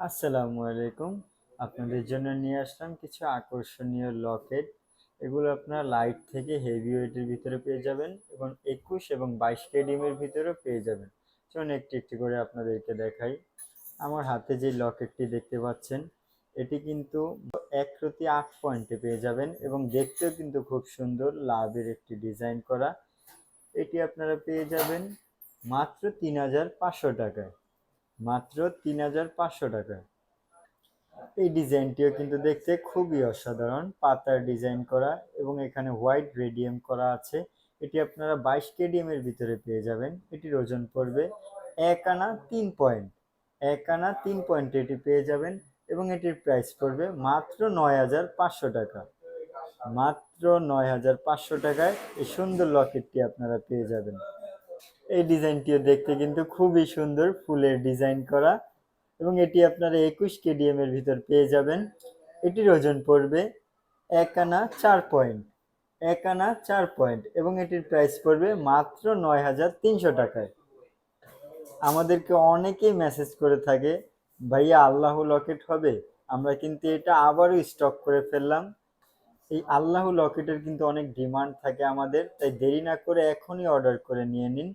আসসালামু আলাইকুম। আপনাদের জন্য নিয়ে আসলাম কিছু আকর্ষণীয় লকেট। এগুলো আপনার লাইট থেকে হেভি ওয়েটের ভিতরে পেয়ে যাবেন এবং একুশ এবং বাইশ কেডিএমের ভিতরেও পেয়ে যাবেন। চলুন একটি একটি করে আপনাদেরকে দেখাই। আমার হাতে যে লকেটটি দেখতে পাচ্ছেন, এটি কিন্তু এক প্রতি আট পয়েন্টে পেয়ে যাবেন এবং দেখতেও কিন্তু খুব সুন্দর লাভের একটি ডিজাইন করা। এটি আপনারা পেয়ে যাবেন মাত্র তিন হাজার পাঁচশো টাকায়। মাত্র তিন হাজার পাঁচশো টাকা। এই ডিজাইনটিও কিন্তু দেখতে খুবই অসাধারণ। পাতার ডিজাইন করা এবং এখানে হোয়াইট রেডিয়াম করা আছে। এটি আপনারা বাইশ কেডিএম এর ভিতরে পেয়ে যাবেন। এটির ওজন পড়বে এক আনা তিন পয়েন্ট। এক আনা তিন পয়েন্ট এটি পেয়ে যাবেন এবং এটির প্রাইস পড়বে মাত্র নয় হাজার পাঁচশো টাকা। মাত্র নয় হাজার পাঁচশো টাকায় এই সুন্দর লকেটটি আপনারা পেয়ে যাবেন। এই ডিজাইনটিও দেখতে কিন্তু খুবই সুন্দর ফুলের ডিজাইন করা। এবং এটি আপনারা একুশ কেডিএম এর ভিতর পেয়ে যাবেন। এটির ওজন পড়বে এক আনা চার পয়েন্ট, এক আনা চার পয়েন্ট এবং এটির প্রাইস পড়বে মাত্র নয় হাজার তিনশো টাকায়। আমাদেরকে অনেকেই মেসেজ করে থাকে, ভাইয়া, আল্লাহ লকেট হবে? আমরা কিন্তু এটা আবারও স্টক করে ফেললাম। এই আল্লাহ লকেটের কিন্তু অনেক ডিমান্ড থাকে আমাদের, তাই দেরি না করে এখনই অর্ডার করে নিয়ে নিন।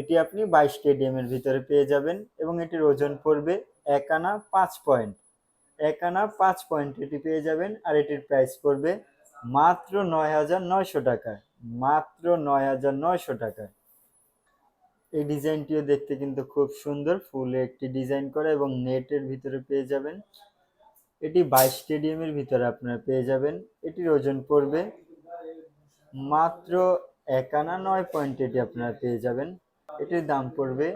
এটি আপনি বাইশ কেডিএম এর ভিতরে পেয়ে যাবেন এবং এটির ওজন পড়বে এক আনা পাঁচ পয়েন্ট। এক আনা পাঁচ পয়েন্ট এটি পেয়ে যাবেন আর এটির প্রাইস পড়বে মাত্র নয় হাজার নয়শো টাকায় মাত্র নয় হাজার নয়শো টাকায় এই ডিজাইনটিও দেখতে কিন্তু খুব সুন্দর, ফুলে একটি ডিজাইন করা এবং নেটের ভিতরে পেয়ে যাবেন। এটি বাইশ এর ভিতরে আপনারা পেয়ে যাবেন, এটির ওজন পড়বে মাত্র এক আনা নয় পয়েন্ট এটি আপনারা পেয়ে যাবেন। এটির দাম পড়বে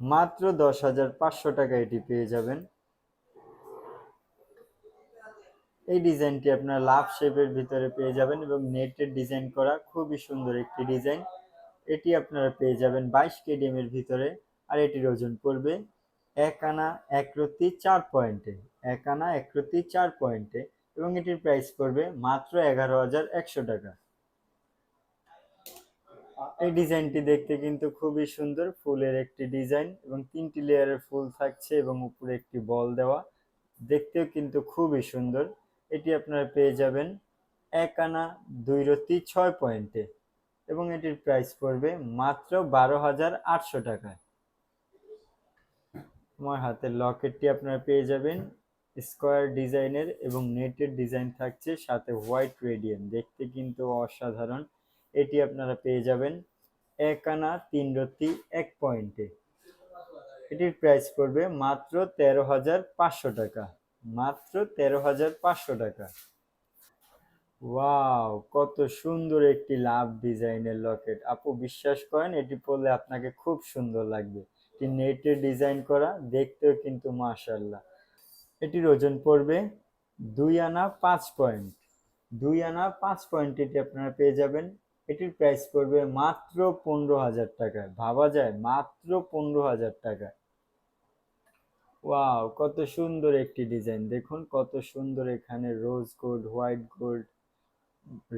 মাত্র দশ হাজার পাঁচশো টাকা এটি পেয়ে যাবেন। এই ডিজাইনটি আপনার লাভ শেপের ভিতরে পেয়ে যাবেন এবং নেটের ডিজাইন করা খুবই সুন্দর একটি ডিজাইন। এটি আপনারা পেয়ে যাবেন বাইশ কেডিএম এর ভিতরে আর এটির ওজন পড়বে এক আনা এক রত্তি চার পয়েন্টে, এক আনা এক রত্তি চার পয়েন্টে এবং এটির প্রাইস পড়বে মাত্র এগারো হাজার একশো টাকা। এই ডিজাইনটি দেখতে কিন্তু খুবই সুন্দর, ফুলের একটি ডিজাইন এবং তিনটি লেয়ারের ফুল থাকছে এবং উপরে একটি বল দেওয়া। দেখতেও কিন্তু খুবই সুন্দর। এটি আপনারা পেয়ে যাবেন এক আনা দুই রত্তি ছয় পয়েন্টে এবং এটির প্রাইস পড়বে মাত্র বারো হাজার আটশো টাকায়। আমার হাতের লকেটটি আপনারা পেয়ে যাবেন। স্কোয়ার ডিজাইনের এবং নেটের ডিজাইন থাকছে, সাথে হোয়াইট রেডিয়াম দেখতে কিন্তু অসাধারণ। এটি আপনারা পেয়ে যাবেন এক আনা তিন রত্তি এক পয়েন্টে এটির প্রাইস পড়বে মাত্র তেরো হাজার পাঁচশো টাকা। মাত্র তেরো হাজার পাঁচশো টাকা। ওয়াও কত সুন্দর একটি লাভ ডিজাইনের লকেট। আপু বিশ্বাস করেন, এটি পরলে আপনাকে খুব সুন্দর লাগবে। এটি নেটের ডিজাইন করা, দেখতেও কিন্তু মাশাল্লাহ এটির ওজন পড়বে দুই আনা পাঁচ পয়েন্ট দুই আনা পাঁচ পয়েন্ট এটি আপনারা পেয়ে যাবেন এটির প্রাইস পড়বে মাত্র পনেরো হাজার টাকায়। ভাবা যায়, মাত্র পনেরো হাজার টাকায়। ওয়াও কত সুন্দর একটি ডিজাইন দেখুন, কত সুন্দর এখানে rose gold white gold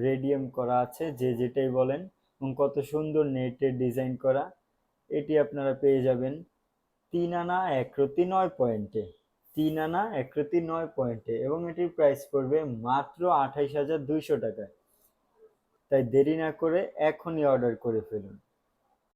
radium করা আছে, যে যেটাই বলেন, এবং কত সুন্দর নেটের ডিজাইন করা। এটি আপনারা পেয়ে যাবেন তিন আনা একরতি নয় পয়েন্টে তিন আনা একরতি নয় পয়েন্টে এবং এটির প্রাইস পড়বে মাত্র আঠাইশ হাজার দুইশো টাকায়। তাই দেরি না করে এখনই অর্ডার করে ফেলুন।